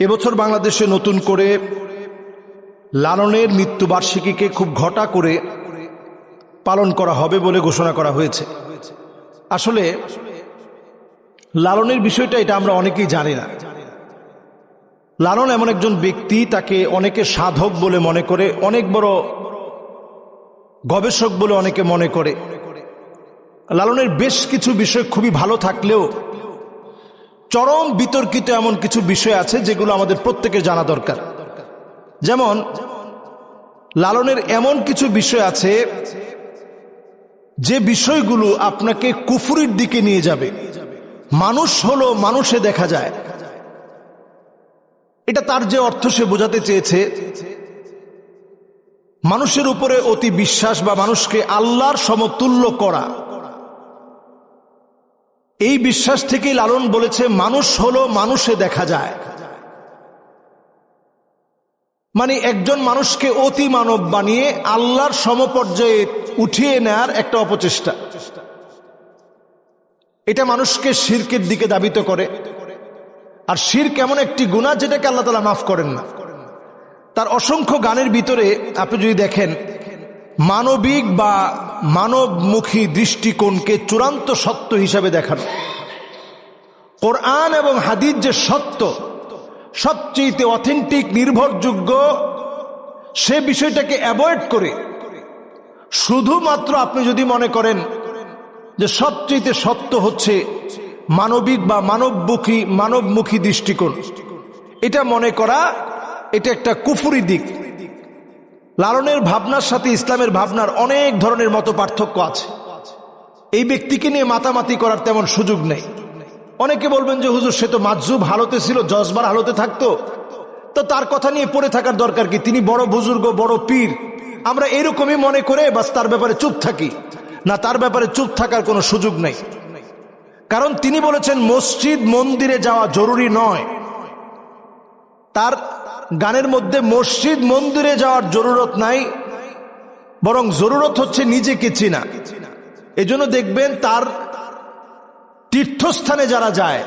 এবছর বাংলাদেশে নতুন করে লালনের মৃত্যুবার্ষিকীকে খুব ঘটা করে পালন করা হবে বলে ঘোষণা করা হয়েছে। আসলে লালনের বিষয়টা এটা আমরা অনেকেই জানি না। লালন এমন একজন ব্যক্তি, তাকে অনেকে সাধক বলে মনে করে, অনেক বড় গবেষক বলে অনেকে মনে করে। লালনের বেশ কিছু বিষয় খুবই ভালো থাকলেও চরম বিতর্কিত এমন কিছু বিষয় আছে যেগুলো আমাদের প্রত্যেকের জানা দরকার। যেমন, লালনের এমন কিছু বিষয় আছে যে বিষয়গুলো আপনাকে কুফুরির দিকে নিয়ে যাবে। মানুষ হলো মানুষে দেখা যায়। এটা তার যে অর্থ সে বোঝাতে চেয়েছে। মানুষের উপরে অতি বিশ্বাস বা মানুষকে আল্লাহর সমতুল্য করা। এই বিশ্বাস থেকেই লালন বলেছে, মানুষ হলো মানুষে দেখা যায়। মানে একজন মানুষকে অতি মানব বানিয়ে আল্লাহর সমপর্যায়ে উঠিয়ে নেয়ার একটা অপচেষ্টা। এটা মানুষকে শিরকের দিকে দাবিত করে। আর শির কেমন একটি গুণা যেটাকে আল্লাহ তালা মাফ করেন না। তার অসংখ্য গানের ভিতরে আপনি যদি দেখেন মানবিক বা মানবমুখী দৃষ্টিকোণকে চূড়ান্ত সত্য হিসাবে দেখানো। কোরআন এবং হাদিস যে সত্য সবচেয়ে অথেন্টিক নির্ভরযোগ্য, সে বিষয়টাকে অ্যাভয়েড করে, শুধুমাত্র আপনি যদি মনে করেন যে সবচেয়ে সত্য হচ্ছে মানবিক বা মানবমুখী মানবমুখী দৃষ্টিকোণ, এটা মনে করা, এটা একটা কুফুরি দিক। লালনের ভাবনার সাথে ইসলামের ভাবনার অনেক ধরনের মতো পার্থক্য আছে। এই ব্যক্তিকে নিয়ে মাতামাতি করার তেমন সুযোগ নেই। অনেকে বলবেন যে, হুজুর, সে তো মাজুব হালতে ছিল জজবার হালতে থাকতো। তো তার কথা নিয়ে পড়ে থাকার দরকার কি? তিনি বড় বুজুর্গ, বড় পীর। আমরা এরকমই মনে করে বাস তার ব্যাপারে চুপ থাকি। না, তার ব্যাপারে চুপ থাকার কোনো সুযোগ নেই। কারণ তিনি বলেছেন, মসজিদ মন্দিরে যাওয়া জরুরি নয়। তার গানের মধ্যে মসজিদ মন্দিরে যাওয়ার জরুরত নাই, বরং জরুরত হচ্ছে নিজেকে চিনা। এজন্য দেখবেন তার তীর্থস্থানে যারা যায়,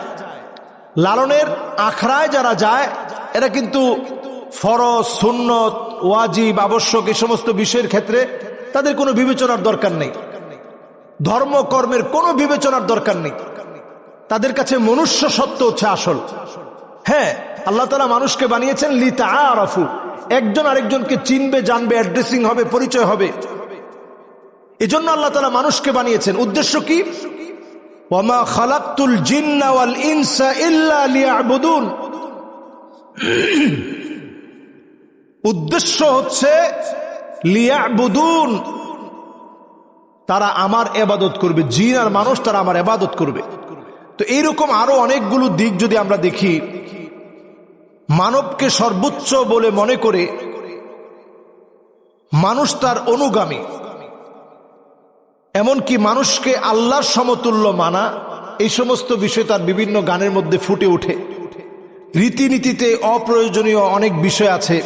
লালনের আখড়ায় যারা যায়, এরা কিন্তু ফরজ, সুন্নত, ওয়াজিব, আবশ্যক এই সমস্ত বিষয়ের ক্ষেত্রে তাদের কোনো বিবেচনার দরকার নেই। ধর্ম, কর্মের কোনো বিবেচনার দরকার নেই। তাদের কাছে মনুষ্য সত্য হচ্ছে আসল। হ্যাঁ আল্লাহ তালা মানুষকে বানিয়েছেন লিতা আরফু একজন আরেকজনকে চিনবে, জানবে অ্যাড্রেসিং হবে, পরিচয় হবে। এজন্য আল্লাহ তালা মানুষকে বানিয়েছেন। উদ্দেশ্য কি? উদ্দেশ্য হচ্ছে তারা আমার এবাদত করবে। জিন আর মানুষ তারা আমার এবাদত করবে। তো এইরকম আরও অনেকগুলো দিক যদি আমরা দেখি মানবকে সর্বোচ্চ বলে মনে করে মানুষ তার অনুগামী। এমনকি মানুষকে আল্লাহর সমতুল্য মানা, এই সমস্ত বিষয় তার বিভিন্ন গানের মধ্যে ফুটে ওঠে। রীতিনীতিতে অপ্রয়োজনীয় অনেক বিষয় আছে।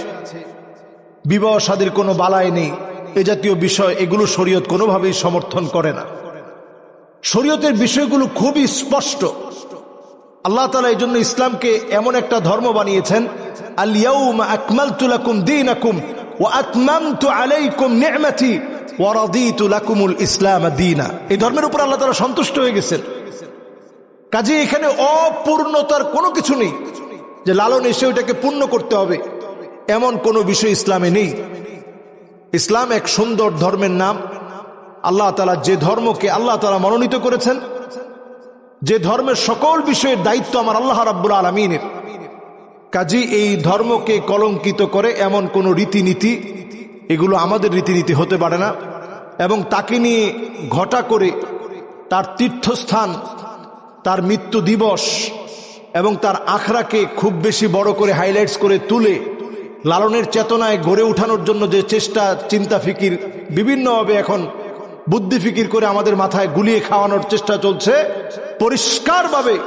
বিবাহ সাদীর কোনো বালাই নেই। এ জাতীয় বিষয় এগুলো শরীয়ত কোনোভাবেই সমর্থন করে না। শরীয়তের বিষয়গুলো খুবই স্পষ্ট। আল্লাহ তালা এই জন্য ইসলামকে এমন একটা ধর্ম বানিয়েছেন তু নেমাথি ইসলাম এই ধর্মের উপর আল্লাহ সন্তুষ্ট হয়ে গেছেন। এখানে অপূর্ণতার কোনো কিছু নেই যে লালন এসে পূর্ণ করতে হবে, এমন কোনো বিষয় ইসলামে নেই। ইসলাম এক সুন্দর ধর্মের নাম। আল্লাহ তালা যে ধর্মকে আল্লাহ তালা মনোনীত করেছেন যে ধর্মের সকল বিষয়ের দায়িত্ব আমার আল্লাহ রাব্বুল আলমিনের। কাজী, এই ধর্মকে কলঙ্কিত করে এমন কোন রীতিনীতি, এগুলো আমাদের রীতিনীতি হতে পারে না, এবং তাকে নিয়ে ঘটা করে তার তীর্থস্থান, তার মৃত্যু দিবস, এবং তার আখড়াকে খুব বেশি বড় করে হাইলাইটস করে তুলে, লালনের চেতনায় গড়ে উঠানোর জন্য যে চেষ্টা, চিন্তা, ফিকির, বিভিন্নভাবে এখন বুদ্ধি ফিকির করে আমাদের মাথায় গুলিয়ে খাওয়ানোর চেষ্টা চলছে। পরিষ্কারভাবে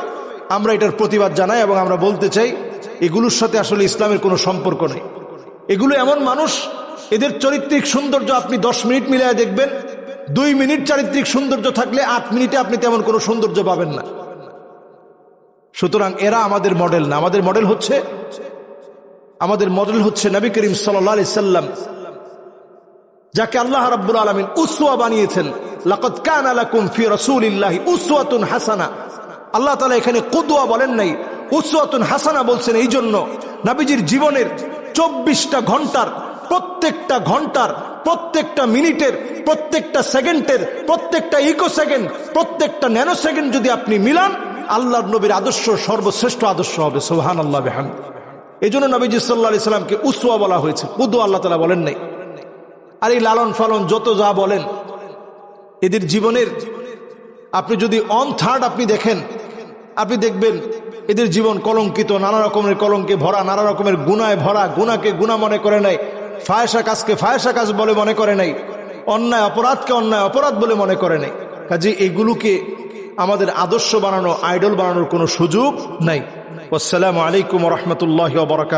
আমরা এটার প্রতিবাদ জানাই এবং আমরা বলতে চাই, এগুলোর সাথে আসলে ইসলামের কোনো সম্পর্ক নেই। এগুলো এমন মানুষ, এদের চরিত্রিক সৌন্দর্য আপনি দশ মিনিট মিলিয়ে দেখবেন, দুই মিনিট চারিত্রিক সৌন্দর্য থাকলে আট মিনিটে আপনি তেমন কোনো সৌন্দর্য পাবেন না। সুতরাং এরা আমাদের মডেল না। আমাদের মডেল হচ্ছে, আমাদের মডেল হচ্ছে নবী করিম সাল্লি সাল্লাম যাকে আল্লাহ রাব্বুল আলমিন উসুয়া বানিয়েছেন লাকত কান আলাকুম ফি রাসূলিল্লাহি উসওয়াতুন হাসানা। আল্লাহ তাআলা এখানে কুদওয়া বলেন নাই, উসওয়াতুন হাসানা বলছেন এই জন্য, নবীজির জীবনের চব্বিশটা ঘণ্টার, প্রত্যেকটা ঘণ্টার, প্রত্যেকটা মিনিটের, প্রত্যেকটা সেকেন্ডের, প্রত্যেকটা ইকো সেকেন্ড প্রত্যেকটা ন্যানো সেকেন্ড যদি আপনি মিলান, আল্লাহর নবীর আদর্শ সর্বশ্রেষ্ঠ আদর্শ হবে সোহান আল্লাহ বেহান এই জন্য নবীজি সাল্লাহ আলি সাল্লামকে উসুয়া বলা হয়েছে কুদু আল্লাহ তালা বলেন নাই। আর এই লালন ফালন যত যা বলেন, এদের জীবনের, আপনি যদি অন থার্ড আপনি দেখেন, আপনি দেখবেন এদের জীবন কলঙ্কিত, নানা রকমের কলঙ্কে ভরা, নানা রকমের গুনায় ভরা, গুনাকে গুণা মনে করে নাই, ফায়সা কাজকে ফায়সা কাজ বলে মনে করে নাই, অন্যায় অপরাধকে অন্যায় অপরাধ বলে মনে করে নাই। কাজে এগুলোকে আমাদের আদর্শ বানানো আইডল বানানোর কোনো সুযোগ নাই। আসসালামু আলাইকুম রহমতুল্লাহ বরকাত